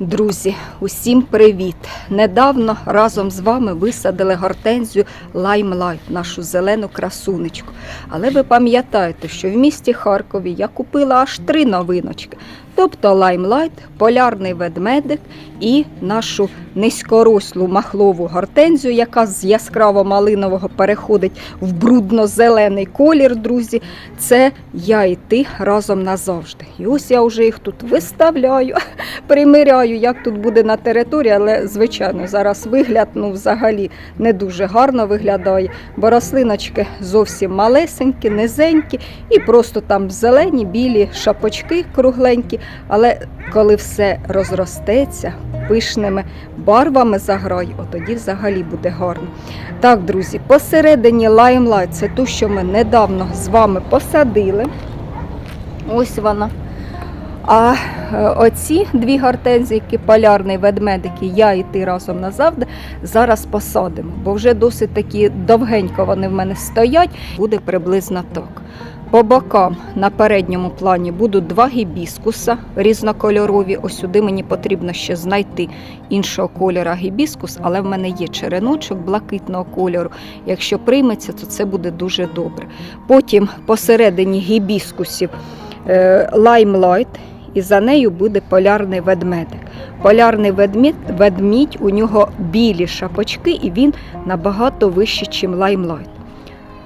Друзі, усім привіт! Недавно разом з вами висадили гортензію Лаймлайт, нашу зелену красунечку. Але ви пам'ятаєте, що в місті Харкові я купила аж три новиночки. Тобто лаймлайт, полярний ведмедик і нашу низькорослу махлову гортензію, яка з яскраво-малинового переходить в брудно-зелений колір, друзі. Це я і ти разом назавжди. І ось я вже їх тут виставляю, приміряю, як тут буде на території, але, звичайно, зараз вигляд ну, взагалі не дуже гарно виглядає, бо рослиночки зовсім малесенькі, низенькі і просто там зелені, білі шапочки кругленькі. Але коли все розростеться, пишними барвами заграє, от тоді взагалі буде гарно. Так, друзі, посередині лаймлайт це ту, що ми недавно з вами посадили. Ось вона. А е, оці дві гортензійки, полярний ведмедик і я і ти разом назавжди, зараз посадимо, бо вже досить такі довгенько вони в мене стоять, буде приблизно так. По бокам на передньому плані будуть два гібіскуса різнокольорові. Ось сюди мені потрібно ще знайти іншого кольору гібіскус, але в мене є череночок блакитного кольору. Якщо прийметься, то це буде дуже добре. Потім посередині гібіскусів е, лаймлайт, і за нею буде полярний ведмедик. Полярний ведмідь, ведмідь у нього білі шапочки, і він набагато вищий, ніж лаймлайт.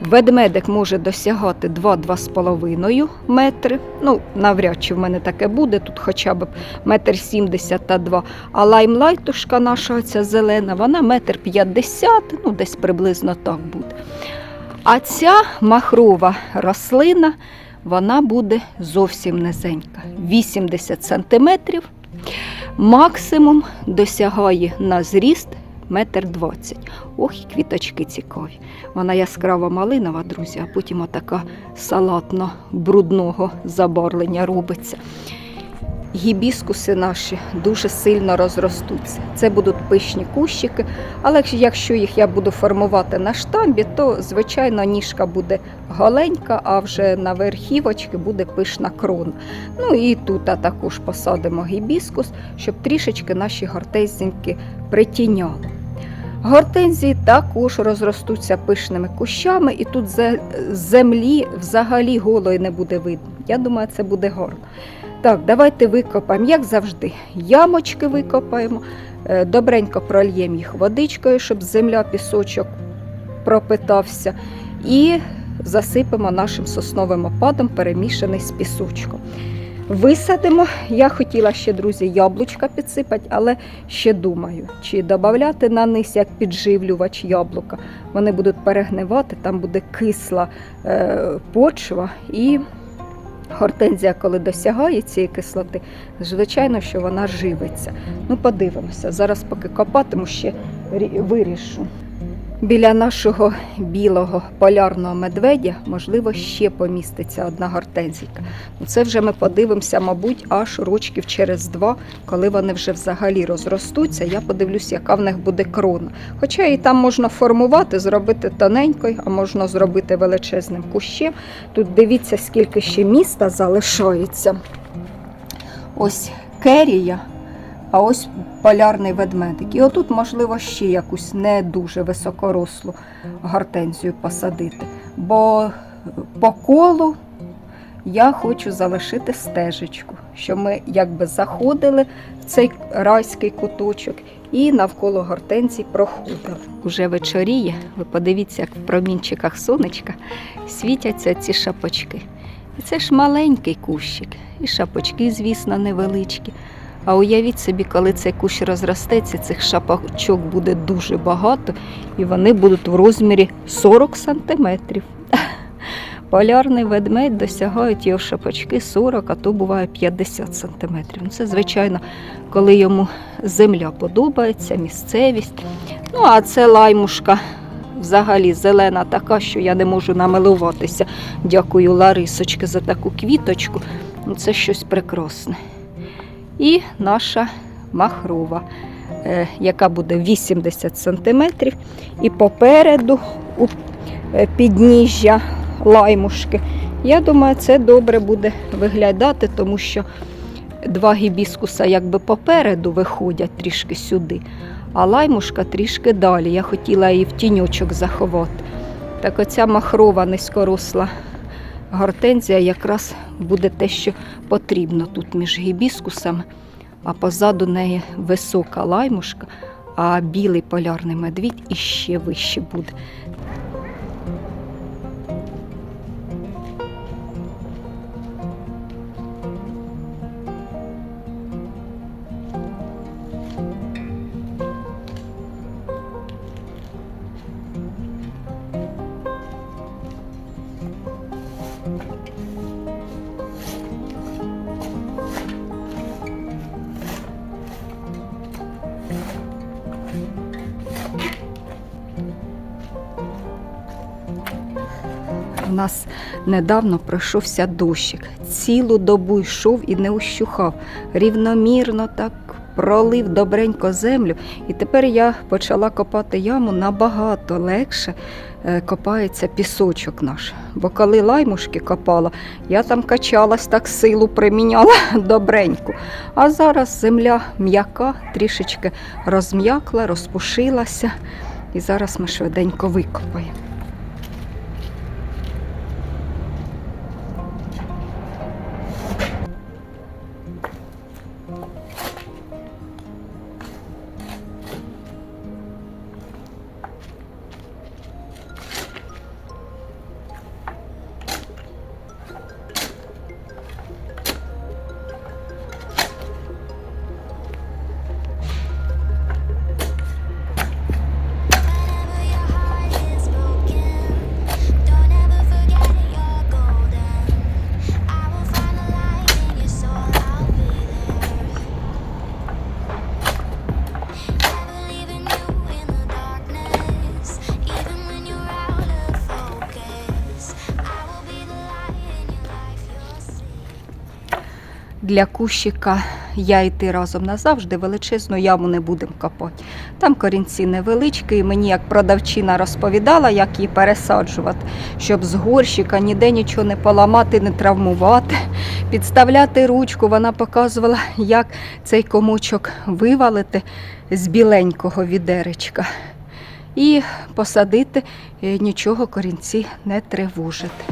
Ведмедик може досягати 2-2,5 метри. Ну, навряд чи в мене таке буде, тут хоча б метр 70 та 2. А лаймлайтушка наша ця зелена, вона метр 50, ну десь приблизно так буде. А ця махрова рослина, вона буде зовсім низенька. 80 сантиметрів. Максимум досягає на зріст метр двадцять. Ох, і квіточки цікаві. Вона яскрава малинова, друзі, а потім отака салатно-брудного забарвлення робиться. Гібіскуси наші дуже сильно розростуться. Це будуть пишні кущики, але якщо їх я буду формувати на штамбі, то звичайно ніжка буде голенька, а вже на верхівочки буде пишна крона. Ну і тут також посадимо гібіскус, щоб трішечки наші гортензіньки притіняли. Гортензії також розростуться пишними кущами, і тут зе- землі взагалі голої не буде видно. Я думаю, це буде гарно. Так, давайте викопаємо, як завжди, ямочки викопаємо, е, добренько прольємо їх водичкою, щоб земля, пісочок пропитався, і засипемо нашим сосновим опадом, перемішаний з пісочком. Висадимо. Я хотіла ще, друзі, яблучка підсипати, але ще думаю, чи додати на низ як підживлювач яблука. Вони будуть перегнивати, там буде кисла е, почва і гортензія, коли досягає цієї кислоти, звичайно, що вона живиться. Ну, подивимося. Зараз, поки копатиму, ще вирішу. Біля нашого білого полярного медведя, можливо, ще поміститься одна гортензійка. Ну, Це вже ми подивимося, мабуть, аж рочків через два, коли вони вже взагалі розростуться. Я подивлюся, яка в них буде крона. Хоча і там можна формувати, зробити тоненькою, а можна зробити величезним кущем. Тут дивіться, скільки ще міста залишається. Ось керія, а ось полярний ведмедик. І отут, можливо, ще якусь не дуже високорослу гортензію посадити. Бо по колу я хочу залишити стежечку, що ми якби заходили в цей райський куточок і навколо гортензій проходили. Уже вечоріє, ви подивіться, як в промінчиках сонечка світяться ці шапочки. І це ж маленький кущик, і шапочки, звісно, невеличкі. А уявіть собі, коли цей кущ розростеться, цих шапочок буде дуже багато, і вони будуть в розмірі 40 сантиметрів. Полярний ведмедь досягають його шапочки 40, а то буває 50 сантиметрів. Ну, Це, звичайно, коли йому земля подобається, місцевість. Ну, а це лаймушка взагалі зелена така, що я не можу намилуватися. Дякую Ларисочки за таку квіточку. Ну, Це щось прекрасне. І наша махрова, е, яка буде 80 см. І попереду у е, підніжжя лаймушки. Я думаю, це добре буде виглядати, тому що два гібіскуса якби попереду виходять трішки сюди, а лаймушка трішки далі. Я хотіла її в тіньочок заховати. Так оця махрова низькоросла гортензія якраз буде те, що потрібно тут між гібіскусами, а позаду неї висока лаймушка, а білий полярний медвідь іще вище буде. У нас недавно пройшовся дощик. Цілу добу йшов і не ущухав. Рівномірно так пролив добренько землю. І тепер я почала копати яму набагато легше е, копається пісочок наш. Бо коли лаймушки копала, я там качалась, так силу приміняла добреньку. А зараз земля м'яка, трішечки розм'якла, розпушилася. І зараз ми швиденько викопаємо. Для кущика я і ти разом назавжди величезну яму не будемо копати. Там корінці невеличкі, і мені як продавчина розповідала, як її пересаджувати, щоб з горщика ніде нічого не поламати, не травмувати, підставляти ручку. Вона показувала, як цей комочок вивалити з біленького відеречка. І посадити, і нічого корінці не тривожити.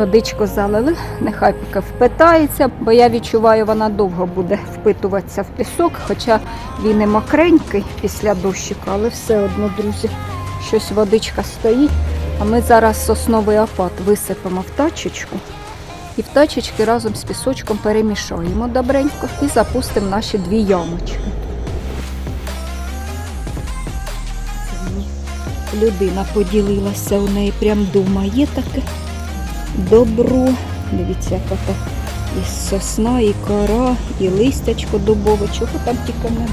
Водичку залили, нехай поки впитається, бо я відчуваю, вона довго буде впитуватися в пісок, хоча він і мокренький після дощику, але все одно, друзі, щось водичка стоїть. А ми зараз сосновий опад висипемо в тачечку і в тачечки разом з пісочком перемішаємо добренько і запустимо наші дві ямочки. Людина поділилася, у неї прям дома є таке добро. Дивіться, яка так і сосна, і кора, і листячко дубове, чого там тільки немає.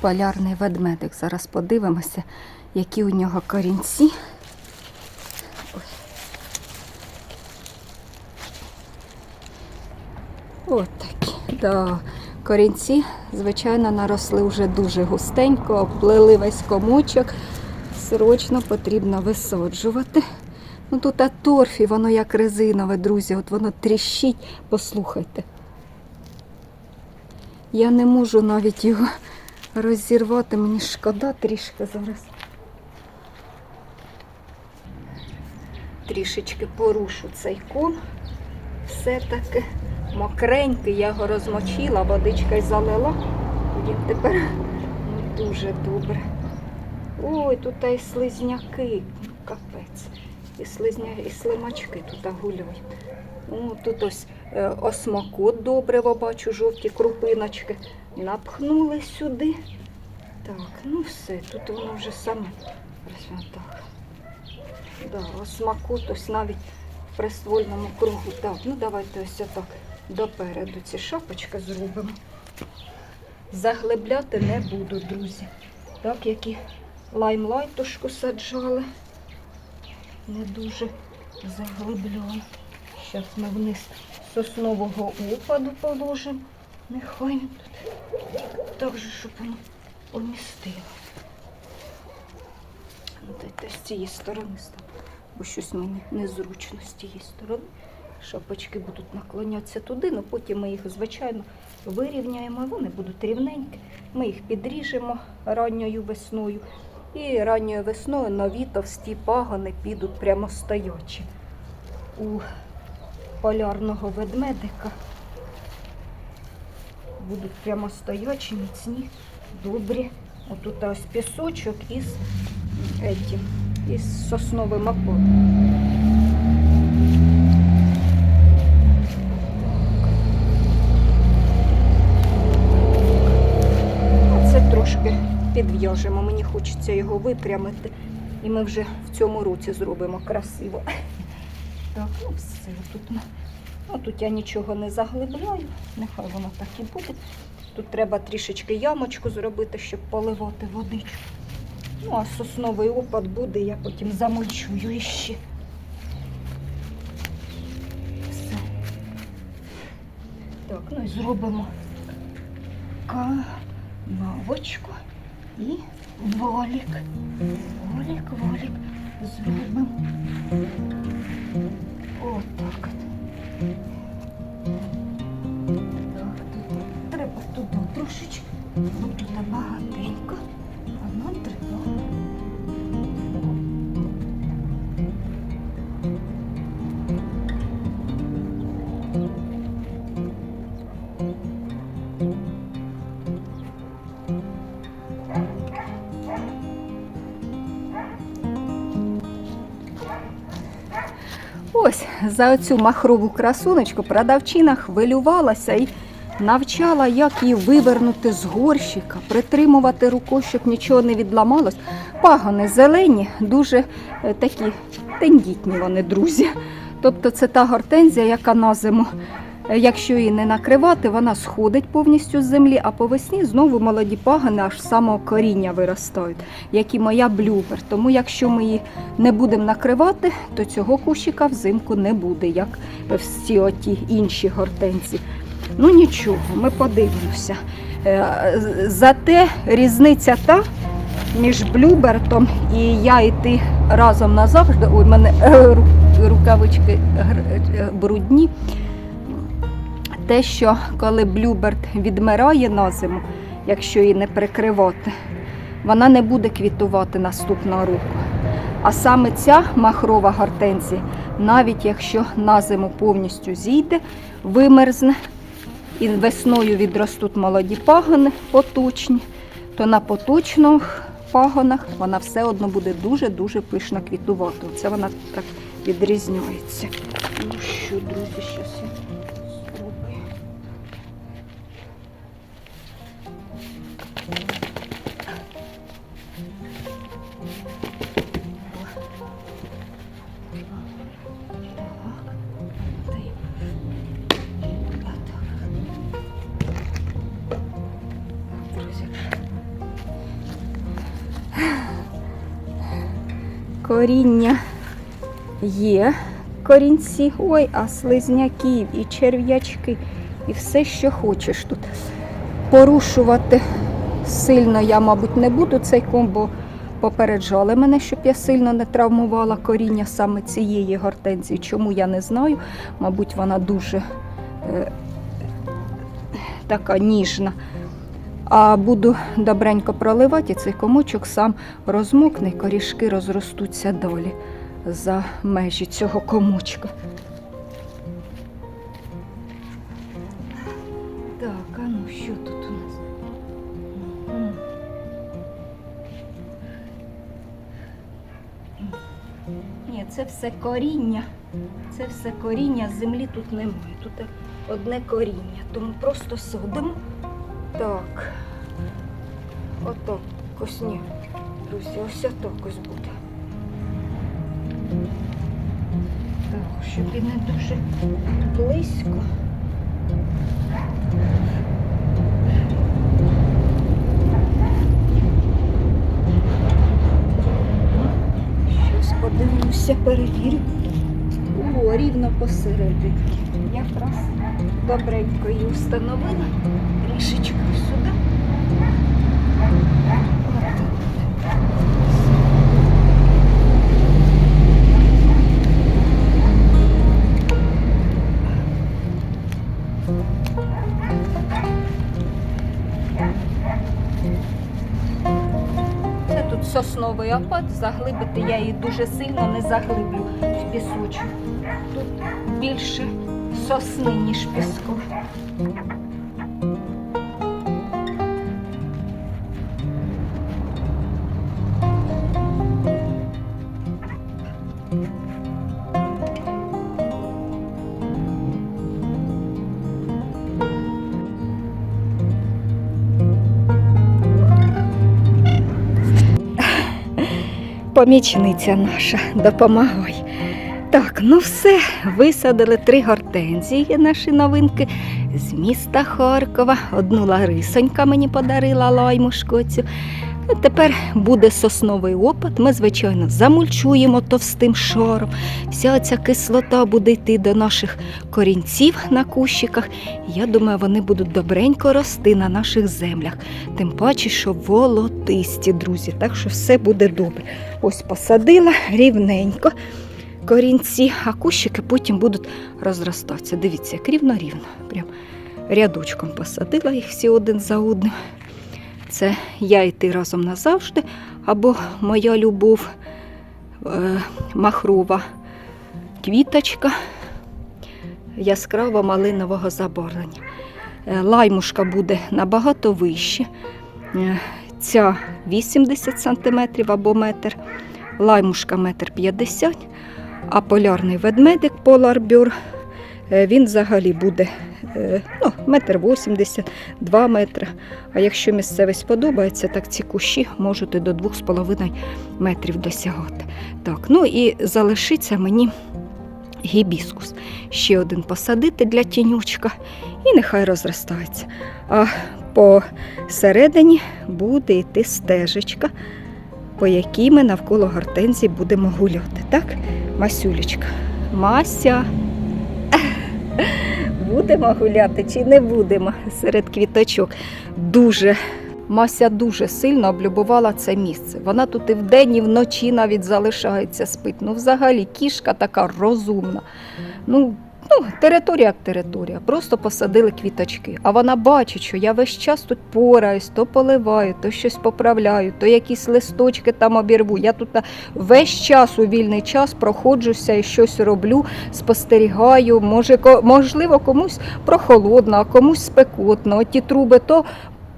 Полярний ведмедик. Зараз подивимося, які у нього корінці. Ой. От такі. Да. Корінці, звичайно, наросли вже дуже густенько, оплели весь комочок. Срочно потрібно висаджувати. Ну тут а торфі, воно як резинове, друзі, от воно тріщить. Послухайте. Я не можу навіть його розірвати, мені шкода трішки зараз. Трішечки порушу цей кон. Все-таки мокренький, я його розмочила, водичкою залила. Він тепер ну, дуже добре. Ой, тут і слизняки, капець. І, слизня, і слимачки тут гуляють. О, тут ось осмакот добриво, бачу, жовті крупиночки. Напхнули сюди. Так, ну все, тут воно вже саме. Так. Да, осмакот ось навіть в приствольному кругу. Так, ну давайте ось отак допереду ці шапочки зробимо. Заглибляти не буду, друзі. Так, як і лаймлайтушку саджали. Не дуже заглибляю. Зараз ми вниз соснового опаду положимо. Нехай він тут так же, щоб воно помістило. Ну, Дайте з цієї сторони став, бо щось мені незручно з цієї сторони. Шапочки будуть наклонятися туди, але потім ми їх, звичайно, вирівняємо, вони будуть рівненькі. Ми їх підріжемо ранньою весною. І ранньою весною нові товсті пагони підуть прямо стоячі. У полярного ведмедика будуть прямо стоячі, міцні, добрі. Отут ось пісочок із, етім, із сосновим опором. Оце трошки підв'яжемо. Мені хочеться його випрямити. І ми вже в цьому році зробимо красиво. Так, ну все. Тут, ну, тут я нічого не заглибляю, нехай воно так і буде. Тут треба трішечки ямочку зробити, щоб поливати водичку. Ну, а сосновий опад буде, я потім замульчую іще. Все. Так, ну і зробимо канавочку і валік. Валік, валік. Зробимо. Отак. от. Так, тут треба туди трошечки, бо тут багатенько. А нам треба. За оцю махрову красуночку продавчина хвилювалася і навчала, як її вивернути з горщика, притримувати рукою, щоб нічого не відламалось. Пагони зелені, дуже е, такі тендітні вони, друзі. Тобто це та гортензія, яка на зиму, якщо її не накривати, вона сходить повністю з землі, а по весні знову молоді пагони аж самого коріння виростають, як і моя блюбер. Тому якщо ми її не будемо накривати, то цього кущика взимку не буде, як всі оті інші гортензії. Ну нічого, ми подивимося. Е, Зате різниця та між блюбертом і я і ти разом назавжди. Ой, мене е, рукавички е, брудні. Те, що коли блюберт відмирає на зиму, якщо її не прикривати, вона не буде квітувати наступного року. А саме ця махрова гортензія, навіть якщо на зиму повністю зійде, вимерзне і весною відростуть молоді пагони поточні, то на поточних пагонах вона все одно буде дуже-дуже пишно квітувати. Оце вона так відрізняється. Ну що, друзі, щас Коріння є. Корінці, ой, а слизняків і черв'ячки, і все, що хочеш тут. Порушувати сильно я, мабуть, не буду цей ком, бо попереджали мене, щоб я сильно не травмувала коріння саме цієї гортензії. Чому я не знаю. Мабуть, вона дуже е, така ніжна. А буду добренько проливати, цей комочок сам розмокне, корішки розростуться далі за межі цього комочка. Так, а ну що тут у нас? Ні, це все коріння. Це все коріння, землі тут немає. Тут одне коріння. Тому просто садимо. Так. Отак ось ні. Друзі, ось так ось буде. Так, щоб і не дуже близько. Щось подивлюся, перевірю. О, рівно посередині. Якраз добренько її встановила. Опад, заглибити я її дуже сильно не заглиблю в пісочок. Тут більше сосни, ніж піску. Помічниця наша, допомагай. Так, ну все, висадили три гортензії, наші новинки з міста Харкова. Одну Ларисонька мені подарила лаймушку цю. Тепер буде сосновий опад. Ми, звичайно, замульчуємо товстим шаром. Вся ця кислота буде йти до наших корінців на кущиках. Я думаю, вони будуть добренько рости на наших землях. Тим паче, що волотисті, друзі. Так що все буде добре. Ось посадила рівненько корінці, а кущики потім будуть розростатися. Дивіться, як рівно-рівно. Прям рядочком посадила їх всі один за одним. Це я і ти разом назавжди, або моя любов е, махрова квіточка яскраво малинового забарвлення. Е, Лаймушка буде набагато вище. Е, Ця 80 см або метр, лаймушка метр 50 а полярний ведмедик поларбюр, е, він взагалі буде ну, метр 80, 2 метри. А якщо місцевість сподобається, так ці кущі можуть і до 2,5 метрів досягати. Так, ну і залишиться мені гібіскус. Ще один посадити для тінючка і нехай розростається. А посередині буде йти стежечка, по якій ми навколо гортензії будемо гуляти. Так, Масюлечка? Мася. Будемо гуляти чи не будемо серед квіточок. Дуже Мася дуже сильно облюбувала це місце. Вона тут і вдень, і вночі навіть залишається спить. Ну, взагалі, кішка така розумна. Ну, ну, територія як територія. Просто посадили квіточки. А вона бачить, що я весь час тут пораюсь, то поливаю, то щось поправляю, то якісь листочки там обірву. Я тут весь час у вільний час проходжуся і щось роблю, спостерігаю. Може, можливо, комусь прохолодно, а комусь спекотно. От ті труби то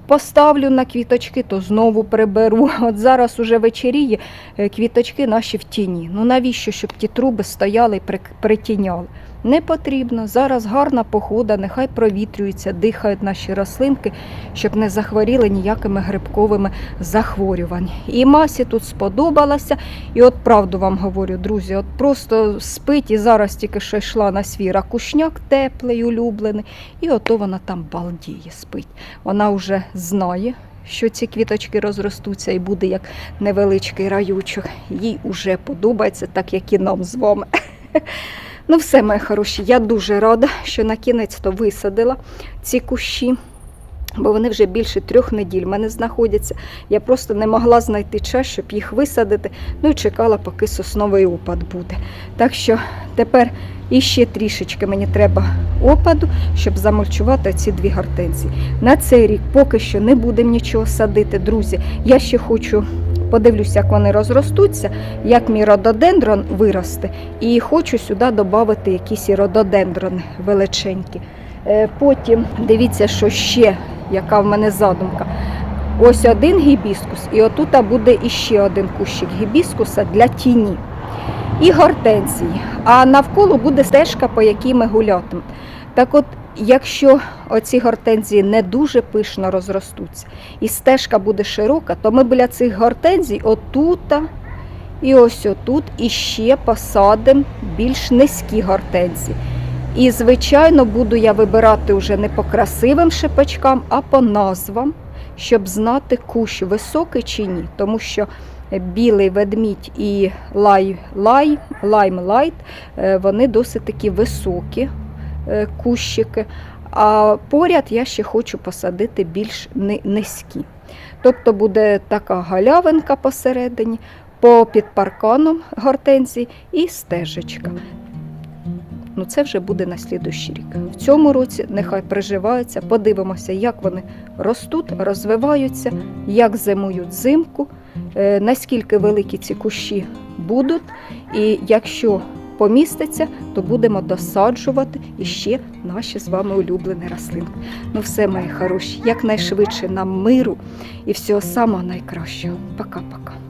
поставлю на квіточки, то знову приберу. От зараз уже вечеріє, е, квіточки наші в тіні. Ну навіщо, щоб ті труби стояли і при- притіняли? Не потрібно. Зараз гарна погода, нехай провітрюються, дихають наші рослинки, щоб не захворіли ніякими грибковими захворюваннями. І масі тут сподобалося. І от правду вам говорю, друзі, от просто спить і зараз тільки що йшла на свій ракушняк теплий, улюблений, і ото вона там балдіє спить. Вона вже знає, що ці квіточки розростуться і буде як невеличкий раючок. Їй уже подобається, так як і нам з вами. Ну, все, мої хороші, я дуже рада, що на кінець то висадила ці кущі. Бо вони вже більше трьох неділь в мене знаходяться. Я просто не могла знайти час, щоб їх висадити. Ну і чекала, поки сосновий опад буде. Так що тепер іще трішечки мені треба опаду, щоб замульчувати ці дві гортензії. На цей рік поки що не будемо нічого садити, друзі. Я ще хочу. Подивлюся, як вони розростуться, як мій рододендрон виросте, і хочу сюди додати якісь рододендрони величенькі. Е, Потім дивіться, що ще, яка в мене задумка. Ось один гібіскус, і отут буде іще один кущик гібіскуса для тіні. І гортензії. А навколо буде стежка, по якій ми гулятимемо. Так от, якщо оці гортензії не дуже пишно розростуться, і стежка буде широка, то ми біля цих гортензій отута і ось отут іще посадимо більш низькі гортензії. І, звичайно, буду я вибирати вже не по красивим шипачкам, а по назвам, щоб знати кущ високий чи ні. Тому що білий ведмідь і лай, лай, лайм лайт е, вони досить такі високі кущики. А поряд я ще хочу посадити більш низькі. Тобто буде така галявинка посередині, по під парканом гортензії і стежечка. Ну, це вже буде на слідущий рік. В цьому році нехай приживаються, подивимося, як вони ростуть, розвиваються, як зимують взимку, е, наскільки великі ці кущі будуть. І якщо поміститься, то будемо досаджувати іще наші з вами улюблені рослинки. Ну, все, мої хороші, якнайшвидше нам миру і всього самого найкращого. Пока-пока.